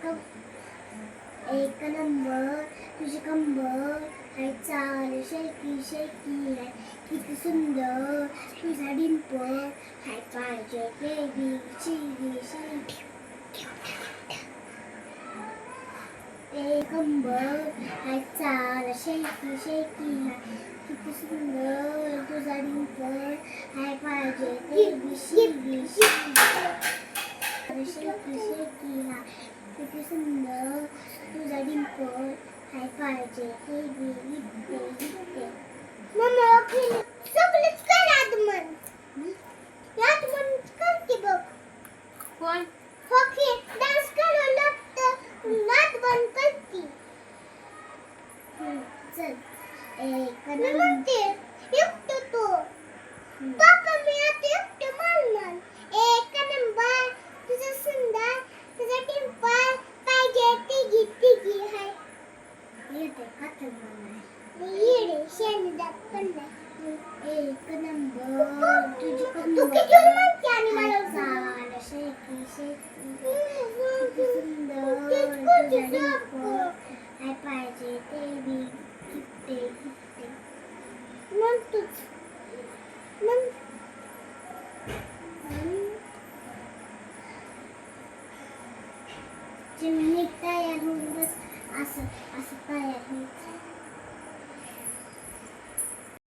एक नंबर तुझी कंबर हाय चाल शेकी शेकी हाय किती सुंदर तुझा डिंपल हाय पाहिजे बेबी चिली शेकी एक कंबर हाय चाल शेकी शेकी हाय किती सुंदर तुझा डिंपल हाय पाहिजे बेबी शेकी शेकी शेकी हाय सगळंच कर आगमन आगमन कर की बघ कोण? हॉकी डान्स करायला तर नाच बंद कर की चल एक म्हणते सुंदर तुझा डिंपल हाय पाहिजे ते बी किट्टे किट्टे मग तूच मग चिमणी तयार होऊन बस असं असं तयार व्हायचं